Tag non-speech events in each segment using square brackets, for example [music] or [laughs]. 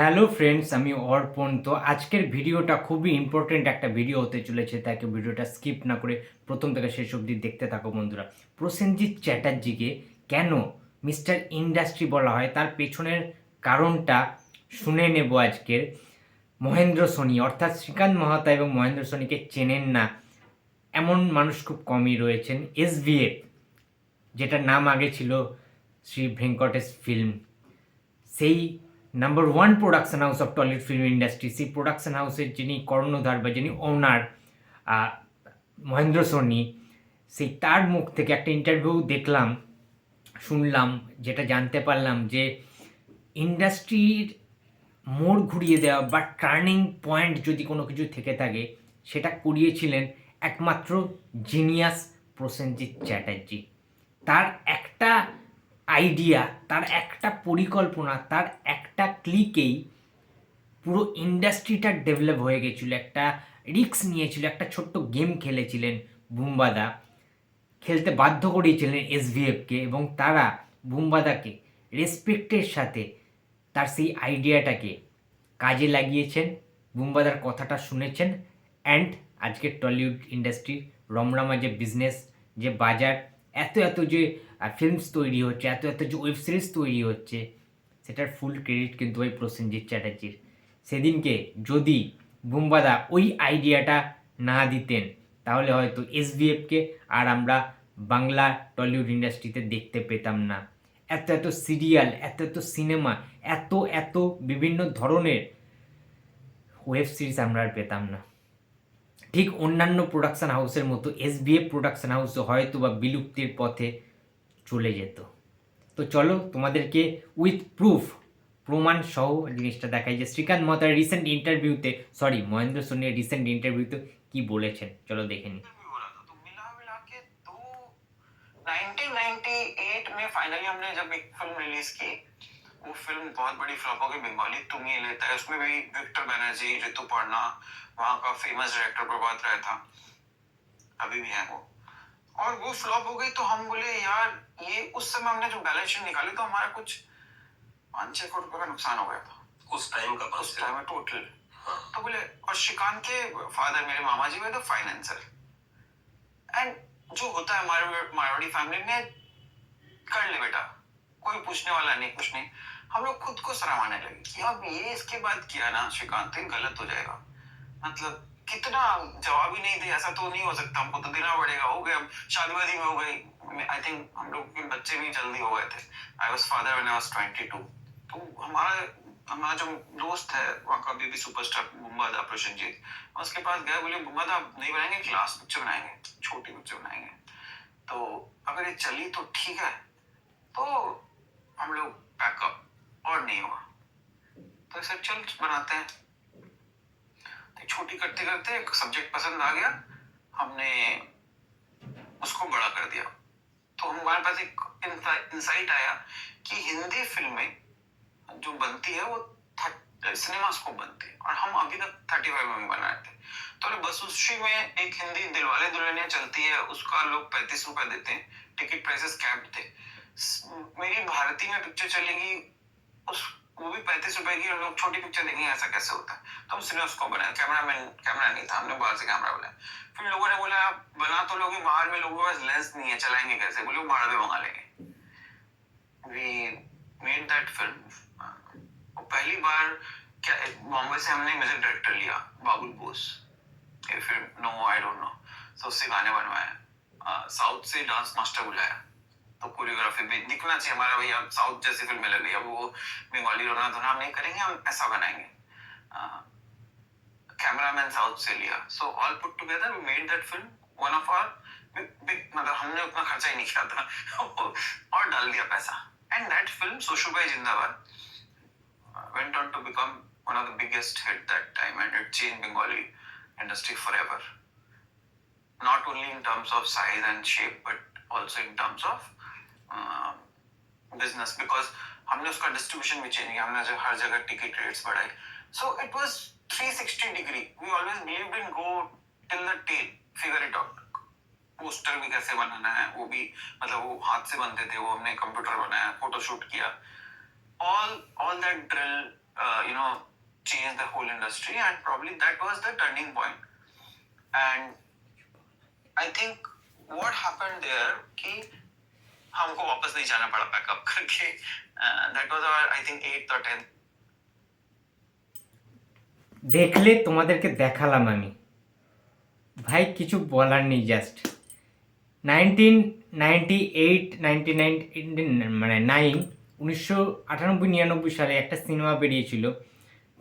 Hello friends, আমি অর্পণ। তো আজকের ভিডিওটা খুবই ইম্পর্টেন্ট একটা ভিডিও হতে চলেছে তাকে ভিডিওটা স্কিপ না করে প্রথম থেকে শেষ অবধি দেখতে থাকো বন্ধুরা। প্রসেনজিৎ চ্যাটার্জিকে কেন মিস্টার ইন্ডাস্ট্রি বলা হয়, তার পেছনের কারণটা শুনে নেব আজকের মহেন্দ্র সোনি। অর্থাৎ শ্রীকান্ত মহাতা এবং মহেন্দ্র সোনিকে চেনেন না এমন মানুষ খুব কমই রয়েছেন। এসভিএফ যেটার নাম আগে ছিল শ্রী ভেঙ্কটেশ ফিল্ম। সেই number one production house of Tollywood film industry সেই প্রোডাকশন হাউসের যিনি কর্ণধার বা যিনি ওনার মহেন্দ্র সোনি সেই তার মুখ থেকে একটা ইন্টারভিউ দেখলাম, শুনলাম, যেটা জানতে পারলাম যে ইন্ডাস্ট্রির মোড় ঘুরিয়ে দেওয়া বা টার্নিং পয়েন্ট যদি কোনো কিছু থেকে থাকে, সেটা করিয়েছিলেন একমাত্র জিনিয়াস প্রসেনজিৎ চ্যাটার্জি। তার একটা আইডিয়া তার একটা পরিকল্পনা, তার একটা ক্লিকেই পুরো ইন্ডাস্ট্রিটা ডেভেলপ হয়ে গেছিল। একটা রিস্ক নিয়েছিল, একটা ছোট্ট গেম খেলেছিলেন বুম্বাদা। খেলতে বাধ্য করিয়েছিলেন এসভিএফকে এবং তারা বুম্বাদাকে রেসপেক্টের সাথে তার সেই আইডিয়াটাকে কাজে লাগিয়েছেন। বুম্বাদার কথাটা শুনেছেন। অ্যান্ড আজকের টলিউড ইন্ডাস্ট্রি রমরমা যে বিজনেস যে বাজার, এত এত যে ফিল্মস তৈরি হচ্ছে, এত এত যে ওয়েব সিরিজ তৈরি হচ্ছে, সেটার ফুল ক্রেডিট কিন্তু ওই প্রসেনজিৎ চ্যাটার্জির। সেদিনকে যদি বুম্বাদা ওই আইডিয়াটা না দিতেন, তাহলে হয়তো এসবিএফকে আর আমরা বাংলা টলিউড ইন্ডাস্ট্রিতে দেখতে পেতাম না। এত এত সিরিয়াল এত এত সিনেমা এত এত বিভিন্ন ধরনের ওয়েব সিরিজ আমরা আর পেতাম না। ঠিক অন্যান্য প্রোডাকশান হাউসের মতো এসবিএফ প্রোডাকশন হাউসও হয়তো বা বিলুপ্তির পথে চলে যেত তো চলো তোমাদেরকে উইথ প্রুফ প্রমাণ সহ জিনিসটা দেখাই যে শ্রীকান্ত মহাতার রিসেন্ট ইন্টারভিউতে সরি মহেন্দ্র সোনির রিসেন্ট ইন্টারভিউতে কি বলেছেন চলো দেখে নিই भी बोला था तो मिला मिला के तो 1998 में फाइनली हमने जब एक फिल्म रिलीज की वो फिल्म बहुत बड़ी फ्लॉप हो गई बंगाली तुम ही लेता है उसमें भी विक्टर बनर्जी ऋतु पर्णा वहाँ का फेमस डायरेक्टर प्रभात राय था अभी भी है वो और वो फ्लॉप हो गई तो हम बोले यार ये उस समय हमने जो बैलेंस शीट निकाली तो हमारा कुछ पाँच छह करोड़ रुपए का नुकसान हो गया था। उस टाइम का उस टाइम में टोटल हाँ। तो बोले और श्रीकांत के फादर मेरे मामा जी वे द फाइनेंसर एंड जो होता है हमारे मारवाड़ी फैमिली में कर ले बेटा कोई पूछने वाला नहीं कुछ नहीं। हम लोग खुद को सराहने लगे कि अब ये इसके बाद किया ना श्रीकांत तो गलत हो जाएगा। मतलब कितना जवाब ही नहीं दे, ऐसा तो नहीं हो सकता, हमको तो देना पड़ेगा। हो गया शादी वादी में हो गई। आई थिंक हम लोग के बच्चे भी जल्दी हो गए थे। I was father when I was 22 तो हमारा हमारा जो दोस्त है, वहाँ का बेबी सुपरस्टार बुम्बादा प्रशंजीत उसके पास गए बोले बुम्बादा आप नहीं बनाएँगे क्लास पिक्चर बनाएँगे, छोटी पिक्चर बनाएँगे। तो अगर ये चली तो ठीक है। तो हम लोग पैकअप और नहीं हुआ। तो ऐसे चल बनाते हैं। छोटी करते करते एक सब्जेक्ट पसंद आ गया, हमने उसको बड़ा कर दिया। तो हमारे पास एक इंसाइट आया कि हिंदी फ़िल्में जो बनती है, वो सिनेमा स्कोप बनती है। और हम अभी तक थर्टी फाइव में बनाए थे। तो बस उसी में एक हिंदी दिलवाले दुल्हनिया चलती है, उसका लोग पैंतीस रुपए देते हैं टिकट प्राइसेस कैप थे। मेरी भारती में पिक्चर चलेगी, उस वो भी पैंतीस रुपए की लोग छोटी पिक्चर देखेंगे ऐसा कैसे होता है? तो हम सिनेमा स्कोप बनाया कैमरा मैन कैमरा नहीं था, हमने बाहर से कैमरा बनाया। फिर लोगों ने बोला, बना तो लोगे, बाहर में लोगों के पास लेंस नहीं है, चलाएँगे कैसे? बोले भाड़ा पे मंगा लेंगे। वी मेड दैट फ़िल्म पहली बार क्या, बॉम्बे से हमने म्यूज़िक डायरेक्टर लिया, बाबुल बोस। फिर नो आई डोंट नो तो उससे गाने बनवाए। साउथ से डांस मास्टर बुलाया। तो कोरियोग्राफी भी दिखना चाहिए। हमारा भैया साउथ जैसी फ़िल्में लग। रही है वो बंगाली रोना धोना हम नहीं करेंगे, हम ऐसा बनाएँगे। कैमरामैन साउथ से लिया। So all put together we made that film one of big मतलब हमने उतना खर्चा ही नहीं किया था। [laughs] और डाल दिया पैसा। एंड दैट फ़िल्म सोशू भाई जिंदाबाद went on to become one of the biggest hit that time, and it changed Bengali industry forever. Not only in terms of size and shape, but also in terms of Uh, business because हमने उसका distribution भी change किया, हमने जब हर जगह ticket rates बढ़ाई so it was three degree we always believe in go till the tail figure it out poster भी कैसे बनाना है, वो भी मतलब वो हाथ से बनते थे, वो हमने कंप्यूटर बनाया फोटोशूट किया। All all that drill you know change the whole industry and probably that was the turning point and I think what happen there की कि हमको वापस नहीं जाना पड़ा पैकअप करके that was our I think 8th or 10th দেখলে তোমাদেরকে দেখালাম আমি ভাই কিছু বলার নেই just nineteen ninety eight ninety nine মানে নাইন উনিশশো আটানব্বই নিরানব্বই সালে একটা সিনেমা বেরিয়েছিল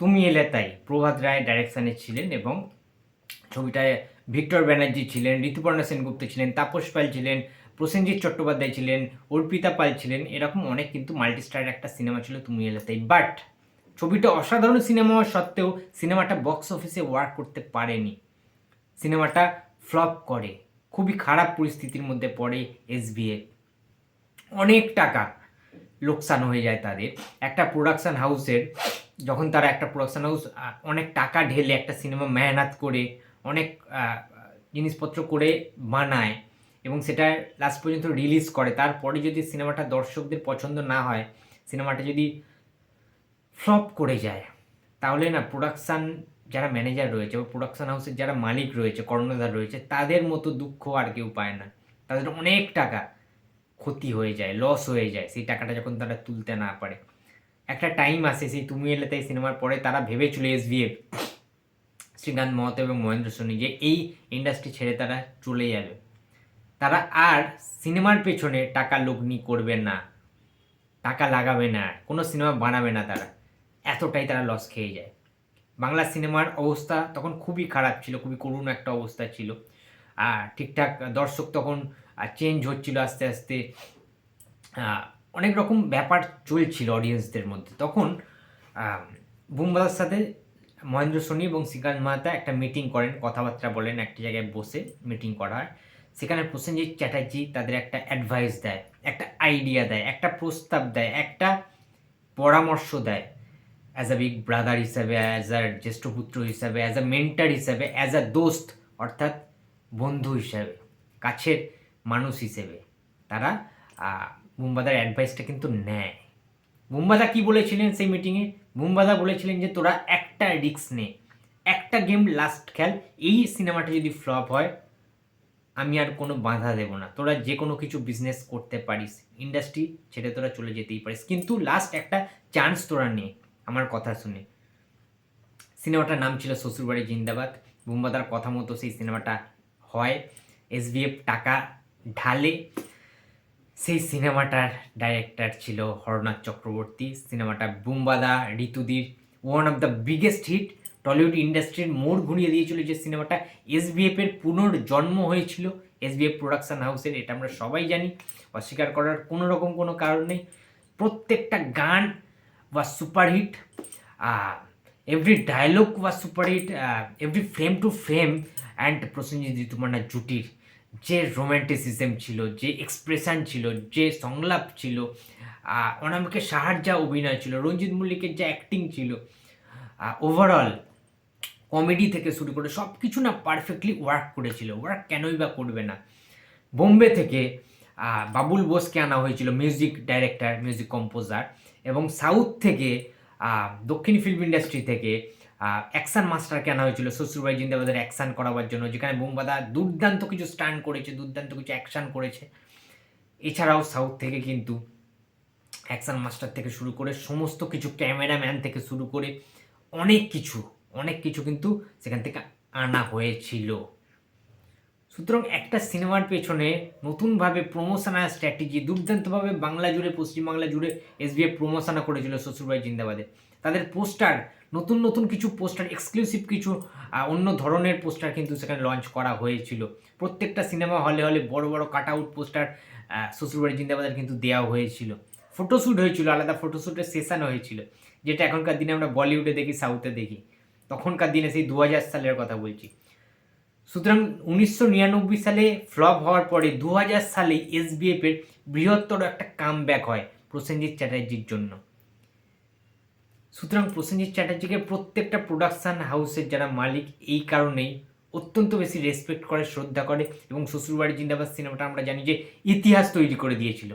তুমি এলে তাই প্রভাত রায় ডাইরেকশানে ছিলেন এবং ছবিটায় ভিক্টর ব্যানার্জি ছিলেন ঋতুপর্ণা সেনগুপ্ত ছিলেন তাপস পাল ছিলেন প্রসেনজিৎ চট্টোপাধ্যায় ছিলেন, অর্পিতা পাল ছিলেন, এরকম অনেক কিন্তু মাল্টিস্টার একটা সিনেমা ছিল তুমি এলে তাই বাট ছবিটা অসাধারণ সিনেমা হওয়া সত্ত্বেও সিনেমাটা বক্স অফিসে ওয়ার্ক করতে পারেনি। সিনেমাটা ফ্লপ করে। খুবই খারাপ পরিস্থিতির মধ্যে পড়ে এসবিএফ অনেক টাকা লোকসান হয়ে যায় তাদের। একটা প্রোডাকশান হাউসের যখন তারা একটা প্রোডাকশান হাউস অনেক টাকা ঢেলে একটা সিনেমা মেহনত করে, অনেক জিনিসপত্র করে বানায় এবং সেটা লাস্ট পর্যন্ত রিলিজ করে। তারপরে যদি সিনেমাটা দর্শকদের পছন্দ না হয় সিনেমাটা যদি ফ্লপ করে যায়, তাহলে না প্রোডাকশান যারা ম্যানেজার রয়েছে বা প্রোডাকশান হাউসের যারা মালিক রয়েছে, কর্ণধার রয়েছে, তাদের মতো দুঃখ আর কেউ পায় না। তাদের অনেক টাকা ক্ষতি হয়ে যায় লস হয়ে যায়, সেই টাকাটা যখন তারা তুলতে না পারে। একটা টাইম আসে, সেই তুমি এলে তাই সিনেমার পরে তারা ভেবে ভেবেছিল এসভিএফ শ্রীকান্ত মহতো এবং মহেন্দ্র সোনি যে এই ইন্ডাস্ট্রি ছেড়ে তারা চলে যাবে। তারা আর সিনেমার পেছনে টাকা লগ্নি করবে না। টাকা লাগাবে না, কোনো সিনেমা বানাবে না তারা। এতটাই তারা লস খেয়ে যায়। বাংলা সিনেমার অবস্থা তখন খুবই খারাপ ছিল, খুবই করুণ একটা অবস্থা ছিল। আর ঠিকঠাক দর্শক তখন চেঞ্জ হচ্ছিল আস্তে আস্তে। অনেক রকম ব্যাপার চলছিল অডিয়েন্সদের মধ্যে। তখন বুমবাদার সাথে মহেন্দ্র সোনি এবং শ্রীকান্ত মাহাতা একটা মিটিং করেন, কথাবার্তা বলেন, একটা জায়গায় বসে মিটিং করা হয় সেখানে প্রসেনজিৎ চ্যাটার্জি তাদের একটা অ্যাডভাইস দেয় একটা আইডিয়া দেয় একটা প্রস্তাব দেয় একটা পরামর্শ দেয় অ্যাজ আ বিগ ব্রাদার হিসাবে অ্যাজ আ জ্যেষ্ঠ পুত্র হিসাবে অ্যাজ আ মেন্টার হিসাবে অ্যাজ আ দোস্ত অর্থাৎ বন্ধু হিসাবে কাছের মানুষ হিসেবে তারা আহ, বুম্বাদার অ্যাডভাইসটা কিন্তু নেয়। বুম্বাদা কি বলেছিলেন সেই মিটিংয়ে বুম্বাদা বলেছিলেন যে তোরা একটা রিস্ক নে একটা গেম লাস্ট খেল এই সিনেমাটা যদি ফ্লপ হয় আমি আর কোনো বাধা দেবো না। তোরা যে কোনো কিছু বিজনেস করতে পারিস। ইন্ডাস্ট্রি ছেড়ে তোরা চলে যেতেই পারিস। কিন্তু লাস্ট একটা চান্স তোরা নে, আমার কথা শুনে। সিনেমাটার নাম ছিল শ্বশুরবাড়ি জিন্দাবাদ। বুম্বাদার কথা মতো সেই সিনেমাটা হয়। এসবিএফ টাকা ঢালে। সেই সিনেমাটার ডাইরেক্টর ছিল হরনাথ চক্রবর্তী। সিনেমাটা বুম্বাদা ঋতুদির। One of the biggest hit Tollywood ইন্ডাস্ট্রির মোড় ঘুরিয়ে দিয়েছিল যে সিনেমাটা এসবিএফ এর পুনর্জন্ম হয়েছিল এসবিএফ প্রোডাকশন হাউসের এটা আমরা সবাই জানি অস্বীকার করার কোনো রকম কোনো কারণ নেই। প্রত্যেকটা গান was superhit every dialogue was superhit every frame to frame and Prosenjit ঋতুমান্নার জুটির যে রোম্যান্টিসিজম ছিল যে এক্সপ্রেশন ছিল যে সংলাপ ছিল আহ, অনামিকা সাহার যা অভিনয় ছিল রঞ্জিত মল্লিকের যা অ্যাক্টিং ছিল ওভারঅল কমেডি থেকে শুরু করে সব কিছু না পারফেক্টলি ওয়ার্ক করেছিল। ওয়ার্ক কেনই বা করবে না। বোম্বে থেকে বাবুল বোসকে আনা হয়েছিল মিউজিক ডাইরেক্টর মিউজিক কম্পোজার এবং সাউথ থেকে দক্ষিণ ফিল্ম ইন্ডাস্ট্রি থেকে অ্যাকশন মাস্টারকে আনা হয়েছিল শ্বশুরবাড়ি জিন্দাবাদের অ্যাকশান করাবার জন্য, যেখানে বোম্বাদা দুর্দান্ত কিছু স্টান্ট করেছে, দুর্দান্ত কিছু অ্যাকশন করেছে। এছাড়াও সাউথ থেকে কিন্তু অ্যাকশন মাস্টার থেকে শুরু করে সমস্ত কিছু ক্যামেরাম্যান থেকে শুরু করে অনেক কিছু অনেক কিছু কিন্তু সেখান থেকে আনা হয়েছিল। সুতরাং একটা সিনেমার পেছনে নতুনভাবে প্রমোশনাল স্ট্র্যাটেজি দুর্দান্তভাবে বাংলা জুড়ে, পশ্চিমবাংলা জুড়ে এসবিএফ প্রমোশনা করেছিল শ্বশুরবাড়ি জিন্দাবাদে। তাদের পোস্টার নতুন নতুন কিছু পোস্টার এক্সক্লুসিভ কিছু অন্য ধরনের পোস্টার কিন্তু সেখানে লঞ্চ করা হয়েছিল। প্রত্যেকটা সিনেমা হলে হলে বড় বড় কাট আউট পোস্টার শ্বশুরবাড়ি জিন্দাবাদের কিন্তু দেওয়া হয়েছিল। ফটোশ্যুট হয়েছিল, আলাদা ফটোশ্যুটের সেশন হয়েছিল, যেটা এখনকার দিনে আমরা বলিউডে দেখি সাউথে দেখি। তখনকার দিনে সেই দু হাজার সালের কথা বলছি। সুতরাং উনিশশো নিরানব্বই সালে ফ্লপ হওয়ার পরে দু হাজার সালে এসবিএফ এর বৃহত্তর একটা কাম হয় প্রসেনজিৎ চ্যাটার্জির জন্য। সুতরাং প্রসেনজিৎ চ্যাটার্জিকে প্রত্যেকটা প্রোডাকশান হাউসের যারা মালিক এই কারণেই অত্যন্ত বেশি রেসপেক্ট করে, শ্রদ্ধা করে এবং শ্বশুরবাড়ি জিন্দাবাদ সিনেমাটা আমরা জানি যে ইতিহাস তৈরি করে দিয়েছিল।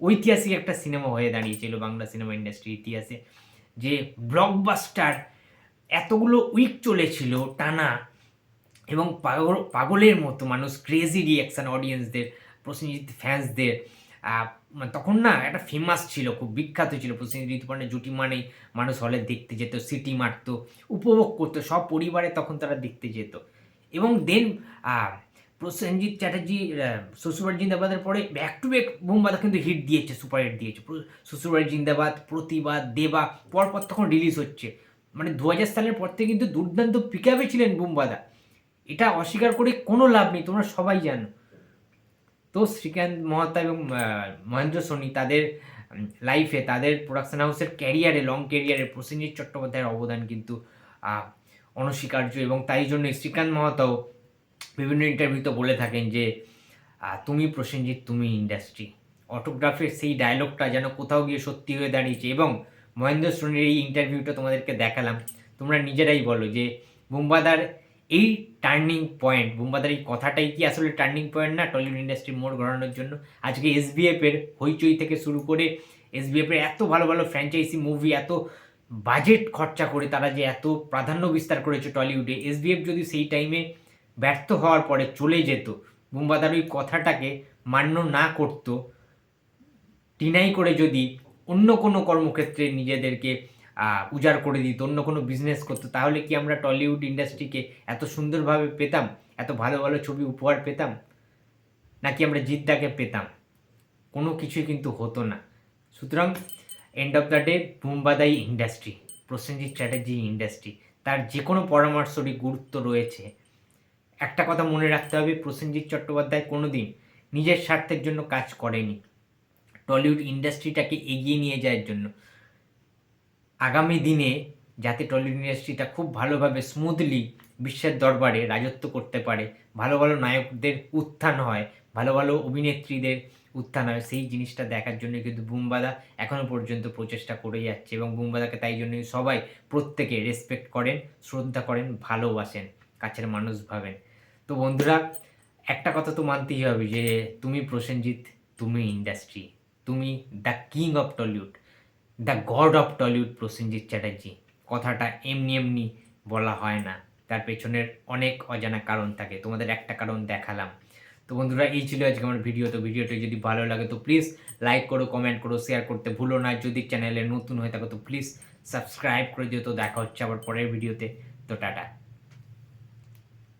ঐতিহাসিক একটা সিনেমা হয়ে দাঁড়িয়েছিল বাংলা সিনেমা ইন্ডাস্ট্রি ইতিহাসে, যে ব্লকবাস্টার এতগুলো উইক চলেছিল টানা এবং পাগল, পাগলের মতো মানুষ ক্রেজি রিয়াকশান অডিয়েন্সদের প্রসেনজিৎ ফ্যান্সদের মানে তখন না একটা ফেমাস ছিল, খুব বিখ্যাত ছিল প্রসেনজিৎ ঋতুপর্ণের জুটি মানেই মানুষ হলে দেখতে যেত, সিটি মারতো, উপভোগ করতো, সব পরিবারে তখন তারা দেখতে যেত। এবং দেন প্রসেনজিৎ চ্যাটার্জি শ্বশুরবাড়ি জিন্দাবাদের পরে ব্যাক টু ব্যাক বোমবাদা কিন্তু হিট দিয়েছে সুপার হিট দিয়েছে। শ্বশুরবাড়ি জিন্দাবাদ, প্রতিবাদ, দেবা, পরপর তখন রিলিজ হচ্ছে। মানে দু হাজার সালের পর থেকে কিন্তু দুর্দান্ত পিকাবে ছিলেন বুমবাদা। এটা অস্বীকার করে কোনো লাভ নেই, তোমরা সবাই জানো। তো শ্রীকান্ত মহাতা এবং মহেন্দ্র সোনি তাদের লাইফে তাদের প্রোডাকশন হাউসের ক্যারিয়ারে লং ক্যারিয়ারে প্রসেনজিৎ চট্টোপাধ্যায়ের অবদান কিন্তু অনস্বীকার্য এবং তাই জন্য শ্রীকান্ত মহাতাও বিভিন্ন ইন্টারভিউতে বলে থাকেন যে তুমি প্রসেনজিৎ, তুমি ইন্ডাস্ট্রি অটোগ্রাফের সেই ডায়লগটা যেন কোথাও গিয়ে সত্যি হয়ে দাঁড়িয়েছে এবং মহেন্দ্র সোনির এই ইন্টারভিউটা তোমাদেরকে দেখালাম। তোমরা নিজেরাই বলো যে বুম্বাদার এই টার্নিং পয়েন্ট বুম্বাদার এই কথাটাই কি আসলে টার্নিং পয়েন্ট না টলিউড ইন্ডাস্ট্রি মোড় ঘোরানোর জন্য? আজকে এসবিএফ এর হইচই থেকে শুরু করে এসবিএফ এর এত ভালো ভালো ফ্র্যাঞ্চাইজি মুভি এত বাজেট খরচা করে তারা যে এত প্রাধান্য বিস্তার করেছে টলিউডে এসবিএফ যদি সেই টাইমে ব্যর্থ হওয়ার পরে চলে যেত, বুম্বাদার ওই কথাটাকে মান্য না করতো টিনাই করে যদি অন্য কোনো কর্মক্ষেত্রে নিজেদেরকে উজাড় করে দিত, অন্য কোনো বিজনেস করতো, তাহলে কি আমরা টলিউড ইন্ডাস্ট্রিকে এত সুন্দরভাবে পেতাম? এত ভালো ভালো ছবি উপহার পেতাম? নাকি আমরা জিদ্দাকে পেতাম? কোনো কিছুই কিন্তু হতো না। সুতরাং এন্ড অফ দ্য ডে বুম্বাদাই ইন্ডাস্ট্রি প্রসেনজিৎ চ্যাটার্জি ইন্ডাস্ট্রি তার যে কোনো পরামর্শরই গুরুত্ব রয়েছে। একটা কথা মনে রাখতে হবে, প্রসেনজিৎ চট্টোপাধ্যায় কোনো দিন নিজের স্বার্থের জন্য কাজ করেনি। টলিউড ইন্ডাস্ট্রিটাকে এগিয়ে নিয়ে যাওয়ার জন্য। আগামী দিনে যাতে টলিউড ইন্ডাস্ট্রিটা খুব ভালোভাবে স্মুথলি বিশ্বের দরবারে রাজত্ব করতে পারে, ভালো ভালো নায়কদের উত্থান হয়, ভালো ভালো অভিনেত্রীদের উত্থান হয়, সেই জিনিসটা দেখার জন্য কিন্তু বুমবাদা এখনও পর্যন্ত প্রচেষ্টা করে যাচ্ছে এবং বুমবাদাকে তাই জন্যই সবাই প্রত্যেকে রেসপেক্ট করেন, শ্রদ্ধা করেন, ভালোবাসেন, কাছের মানুষ ভাবেন। তো বন্ধুরা, একটা কথা তো মানতেই হবে যে, তুমি প্রসেনজিৎ, তুমি ইন্ডাস্ট্রি তুমি the king of Tollywood the god of Tollywood Prosenjit Chatterjee কথাটা এমনি এমনি বলা হয় না। তার পেছনের অনেক অজানা কারণ থাকে। তোমাদের একটা কারণ দেখালাম। তো বন্ধুরা, এই ছিল আজকে আমার ভিডিও তো ভিডিওটা যদি ভালো লাগে, তো প্লিজ লাইক করো কমেন্ট করো শেয়ার করতে ভুলো না। যদি চ্যানেলে নতুন হয়ে থাকো, তো প্লিজ সাবস্ক্রাইব করে দিও। তো দেখা হচ্ছে আবার পরের ভিডিওতে তো টাটা।